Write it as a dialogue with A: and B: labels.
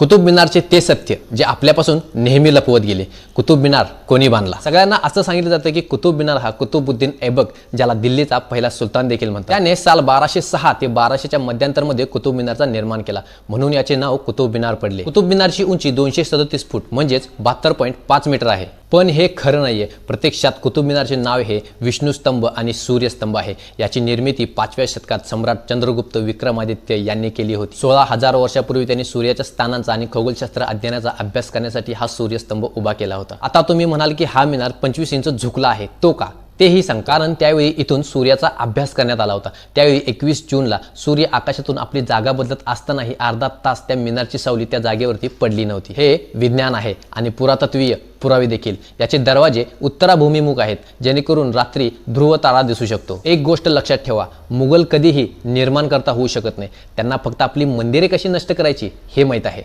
A: कुतुब मिनारचे ते सत्य जे आपल्यापासून नेहमी लपवत गेले. कुतुब मिनार कोणी बांधला? सगळ्यांना असं सांगितलं जातं की कुतुब मिनार हा कुतुबुद्दीन ऐबक ज्याला दिल्लीचा पहिला सुलतान देखील म्हणतात. त्याने साल बाराशे सहा ते बाराशेच्या मध्यांतरमध्ये कुतुब मिनारचा निर्माण केला. म्हणून याचे नाव कुतुब मिनार पडले. कुतुब मिनारची उंची दोनशे सदतीस फूट म्हणजेच बहात्तर पॉईंट पाच मीटर आहे. पण हे खरं नाही आहे प्रत्यक्षात कुतुब मिनारचे नाव हे विष्णुस्तंभ आणि सूर्यस्तंभ आहे. याची निर्मिती पाचव्या शतकात सम्राट चंद्रगुप्त विक्रमादित्य यांनी केली होती. सोळा हजार वर्षापूर्वी त्यांनी सूर्याच्या स्थानांचा आणि खगोलशास्त्र अध्ययनाचा अभ्यास करण्यासाठी हा सूर्यस्तंभ उभा केला होता. आता तुम्ही म्हणाल की हा मिनार पंचवीस इंच झुकला आहे. तो का? तेही सांग कारण त्यावेळी इथून सूर्याचा अभ्यास करण्यात आला होता. त्यावेळी एकवीस जूनला सूर्य आकाशातून आपली जागा बदलत असतानाही अर्धा तास त्या मिनारची सावली त्या जागेवरती पडली नव्हती. हे विज्ञान आहे आणि पुरातत्वीय पुरावे देखील. याचे दरवाजे उत्तराभूमीमुख आहेत जेणेकरून रात्री ध्रुव तारा दिसू शकतो. एक गोष्ट लक्षात ठेवा मुघल कधीही निर्माण करता होऊ शकत नाही. त्यांना फक्त आपली मंदिरे कशी नष्ट करायची हे माहीत आहे.